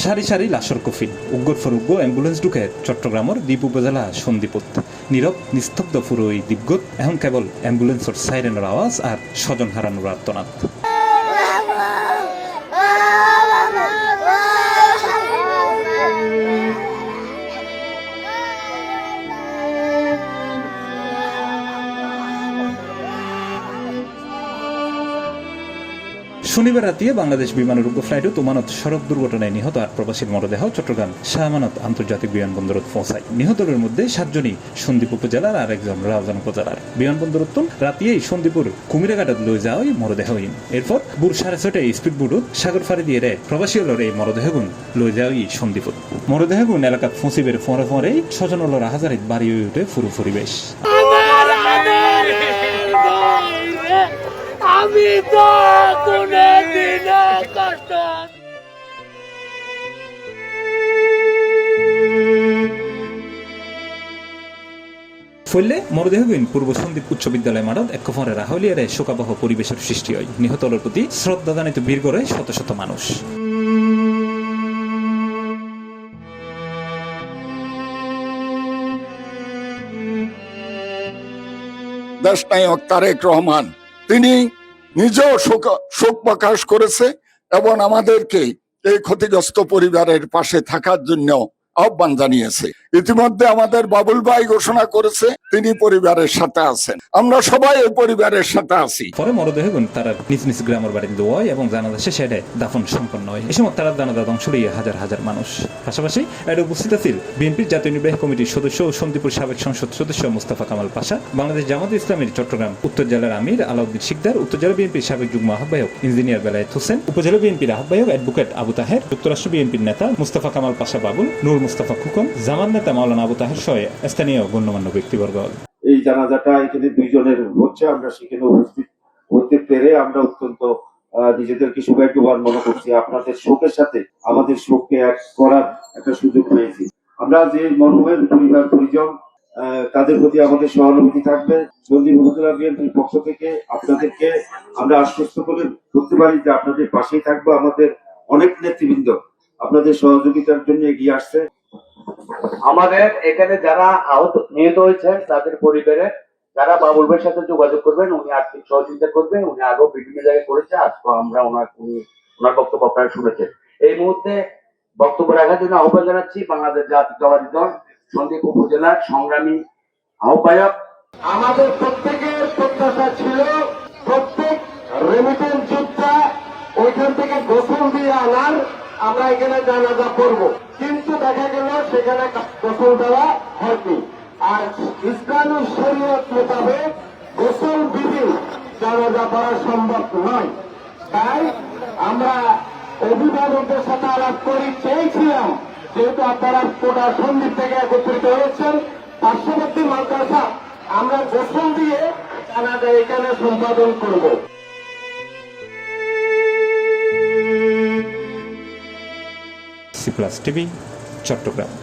সারি সারি লাশর কফিন ফর উগ্গ অ্যাম্বুলেন্স ঢুকে চট্টগ্রামের দ্বীপ উপজেলা সন্দীপত নীরব, নিস্তব্ধ ফুরো এই দ্বীপগত, এখন কেবল অ্যাম্বুলেন্সর সাইরেনের আওয়াজ আর স্বজন হারানোর আর্তনাদ। শনিবার রাতে বাংলাদেশ বিমানের উপ ফ্লাইটে তোমানত সড়ক দুর্ঘটনায় নিহত আট প্রবাসীর মরদেহ চট্টগ্রাম শাহমানত আন্তর্জাতিক বিমানবন্দরত পৌঁছায়। নিহতদের মধ্যে সাতজনই সন্দীপ উপজেলার আর একজন রাউজান উপজেলার। বিমানবন্দরত রাতিয়েই সন্দীপুর কুমিরাঘাটত লই যাওয়াই মরদেহহীন। এরপর বুর সাড়ে ছটায় স্পিড বুটত সাগর ফাড়ি দিয়ে রে প্রবাসী হলর এই মরদেহগুন লই যাওয়াই সন্দীপুর মরদেহগুন এলাকাত ফসিবের ফরেই স্বজন হলর হাজারিত বাড়ি হয়ে উঠে ফুরু পরিবেশ আমি তো কোনে দিনে কষ্ট ফলে মরদেহবিন পূর্ব সন্দীপ উচ্চ বিদ্যালয় মাঠত এক ফরে রাহলিয়ারে শোকাবহ পরিবেশের সৃষ্টি হয়। নিহতলের প্রতি শ্রদ্ধা জানিত বীর করে শত শত মানুষ। দেশনায়ক তারেক রহমান তিনি নিজেও শোক শোক প্রকাশ করেছে এবং আমাদেরকে এই ক্ষতিগ্রস্ত পরিবারের পাশে থাকার জন্য আহ্বান জানিয়েছে। ইতিমধ্যে আমাদের বাবুল ভাই ঘোষণা করেছে, তিনি পরিবারের সাথে আছেন। আমরা সবাই এই পরিবারের সাথে আছি। পরে মরদেহগুন তারা নিজ নিজ গ্রামের বাড়িতে দোয় এবং জানাজা শেষে দাফন সম্পন্ন হয়। এই সময় তারা জানাজা অংশ লিয়ে হাজার হাজার মানুষ। পাশাপাশি এর উপস্থিত আছিল বিএনপির জাতীয় নির্বাহী কমিটির সদস্য ও সন্দীপুর সাবেক সংসদ সদস্য মুস্তাফা কামাল পাশা, বাংলাদেশ জামাত ইসলামের চট্টগ্রাম উত্তর জেলার আমির আলাউদ্দিন শিকদার, উত্তর জেলা বিএনপির সাবেক যুগ্ম আহ্বায়ক ইঞ্জিনিয়ার বেলায়েত হোসেন, উপজেলা বিএনপির আহ্বায়ক অ্যাডভোকেট আবু তাহের, যুক্তরাষ্ট্র বিএনপির নেতা মুস্তাফা কামাল পাশা বাবুল, নূর মুস্তাফা খুকন জামান নেতা মাওলানা আবু তাহের সহ স্থানীয় গণ্যমান্য ব্যক্তিবর্গ। এই জানাজাটা এখানে দুইজনের হচ্ছে, আমরা সেখানে উপস্থিত হতে পেরে আমরা অত্যন্ত নিজেদেরকে সৌভাগ্যবান মনে করছি। আপনাদের শোকের সাথে আমাদের শোককে এক করার একটা সুযোগ পেয়েছি। আমরা যে মরহুমের পরিবার, পরিজন তাদের প্রতি আমাদের সহানুভূতি থাকবে। সন্দীপ উপজেলা বিএনপির পক্ষ থেকে আপনাদেরকে আমরা আশ্বস্ত করে করতে পারি যে আপনাদের পাশেই থাকব আমাদের অনেক নেতৃবৃন্দ। আপনাদের সহযোগিতার জন্য এগিয়ে আসছে। আমাদের এখানে যারা আহত, নিহত হয়েছেন, তাদের পরিবারে যারা বাবুল ভাইয়ের সাথে যোগাযোগ করবেন, উনি আর্থিক সহযোগিতা করবেন, উনি আগেও বিভিন্ন জায়গায় করেছে আজকে আমরা ওনার, উনি ওনার বক্তব্য আপনারা শুনেছেন। এই মুহূর্তে বক্তব্য রাখার জন্য আহ্বান জানাচ্ছি বাংলাদেশ জাতীয়তাবাদী দল, সন্দীপ উপজেলার সংগ্রামী আহ্বায়ক। আমাদের প্রত্যেকের প্রত্যাশা ছিল, প্রত্যেক রেমিটেন্স যোদ্ধা ওইখান থেকে গোসল দিয়ে আনার। আমরা এখানে জানাজা করব। কিন্তু দেখা গেল সেখানে গোসল দেওয়া হয়নি। আর ইসলামী শরীয়ত মোতাবেক গোসল বিধি জানাজা করা সম্ভব নয়। তাই আমরা অভিভাবকদের সাথে আলাপ করি, চেয়েছিলাম যেহেতু আপনারা কোটা সন্দীপ থেকে একত্রিত হয়েছেন, পার্শ্ববর্তী মাদ্রাসা, আমরা গোসল দিয়ে জানাজা এখানে সম্পাদন করব। C plus TV Chittagong